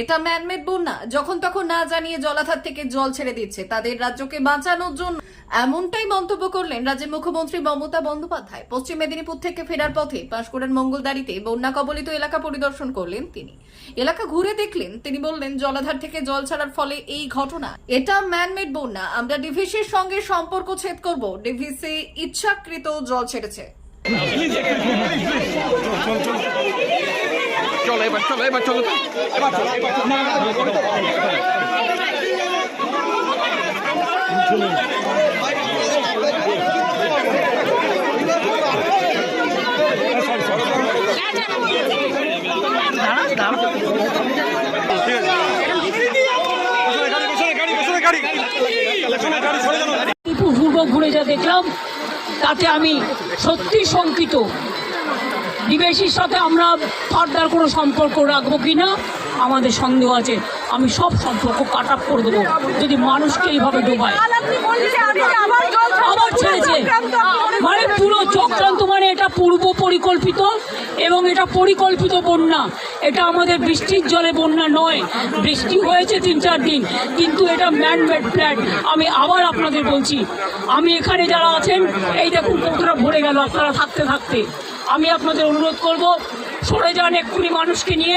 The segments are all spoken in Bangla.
এটা ম্যানমেড বন্যা যখন তখন না জানিয়ে জলাধার থেকে জল ছেড়ে দিচ্ছে, তাদের রাজ্যকে বাঁচানোর জন্য। এমনটাই মন্তব্য করলেন রাজ্যের মুখ্যমন্ত্রী মমতা বন্দ্যোপাধ্যায়। পশ্চিম মেদিনীপুর থেকে ফেরার পথে পাঁশকুড়ার মঙ্গলদারিতে বন্যা কবলিত এলাকা পরিদর্শন করলেন তিনি। এলাকা ঘুরে দেখলেন, তিনি বললেন, জলাধার থেকে জল ছাড়ার ফলে এই ঘটনা। এটা ম্যানমেড বন্যা আমরা ডিভিসির সঙ্গে সম্পর্ক ছেদ করব। ডিভিসি ইচ্ছাকৃত জল ছেড়েছে। চলো এবার চলো এবার চলো এবার ঘুরে যা দেখলাম তাতে আমি সত্যি শঙ্কিত। বিদেশির সাথে আমরা ফার্দার কোনো সম্পর্ক রাখব কি না আমাদের সন্দেহ আছে। আমি সব সম্পর্ক কাট আপ করে দেবো, যদি মানুষকে এইভাবে ডোবায়। মানে পুরো চক্রান্ত মানে এটা পূর্ব পরিকল্পিত এবং এটা পরিকল্পিত বন্যা। এটা আমাদের বৃষ্টির জলে বন্যা নয়, বৃষ্টি হয়েছে তিন চার দিন, কিন্তু এটা ম্যান ম্যানমেড প্ল্যান আমি আবার আপনাদের বলছি, আমি এখানে যারা আছেন, এই দেখুন কতটা ভরে গেল আপনারা থাকতে থাকতে। আমি আপনাদের অনুরোধ করব সরে যান এক্ষুনি মানুষকে নিয়ে।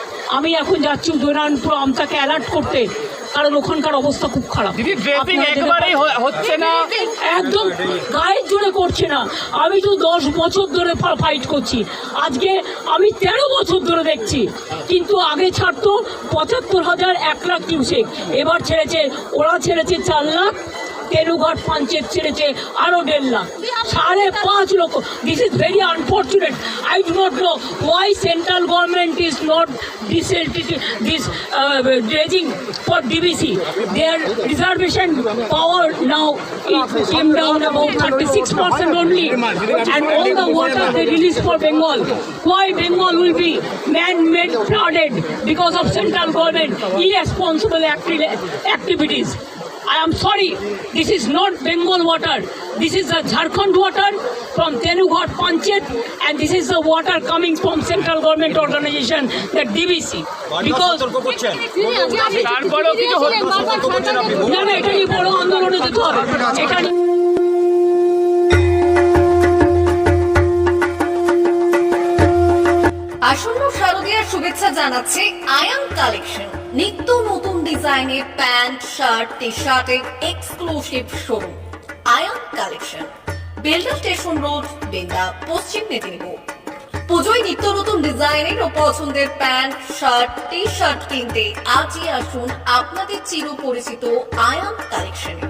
আমি এখন যাচ্ছি উদয়নারায়ণপুর আমতাকে অ্যালার্ট করতে। কারণ ওখানকার অবস্থা খুব খারাপ। দিদি ড্রেসিং একেবারেই হচ্ছে না। একদম গায়ের জোরে করছে না। আমি তো দশ বছর ধরে ফাইট করছি। আজকে আমি তেরো বছর ধরে দেখছি। কিন্তু আগে ছাড়তো পঁচাত্তর হাজার এক লাখ কিউসেক এবার ছেড়েছে ওরা ছেড়েছে চার লাখ। তেলুগার পঞ্চায়েত ছেড়েছে আরও দেড় লাখ। সাড়ে পাঁচ লক্ষ। This is very unfortunate I do not know why central government is not this dis raising for DVC their reservation power now came down about thirty six percent only and all the water they release for Bengal why Bengal will be man made flooded because of central government irresponsible activities I am sorry, this is not Bengal water. This is the Jharkhand water from Tenughat Panchet and this is the water coming from central government organization, the DBC. Because তারপরেও কিছু হচ্ছে না। না না এটা নিয়ে বড় আন্দোলনে যেতে হবে এটা আসন্ন শারদীয়ার শুভেচ্ছা জানাচ্ছে আয়ান কালেকশন নিত্য নতুন ডিজাইনের প্যান্ট, শার্ট টি শার্টের exclusive showroom Ayan collection Belda station road Benda Paschim Medinipur. পুজোয় নিত্য নতুন ডিজাইনের ও পছন্দের প্যান্ট, শার্ট টি শার্ট কিনতে আজই আসুন আপনাদের চির পরিচিত আয়ান কালেকশনে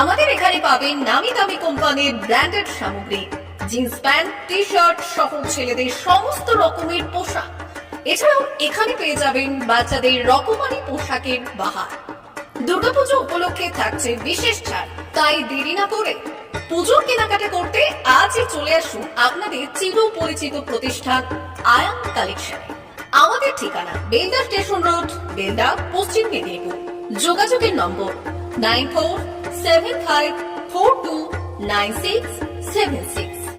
আমাদের এখানে পাবেন নামি দামি কোম্পানির ব্র্যান্ডেড সামগ্রী জিন্স প্যান্ট টি শার্ট সহ ছেলেদের সমস্ত রকমের পোশাক। এছাড়াও এখানে পেয়ে যাবেন বাচ্চাদের রকমারি পোশাকের বাহার। দুর্গাপুজো উপলক্ষে থাকছে বিশেষ ছাড়, তাই দেরি না করে পুজোর কেনাকাটা করতে আজই চলে আসুন আপনাদের চির পরিচিত প্রতিষ্ঠান আয়ান কালেকশনে। আমাদের ঠিকানা বেলদা স্টেশন রোড, বেলদা, পশ্চিম মেদিনীপুর। যোগাযোগের নম্বর nine four seven five four two nine six seven six.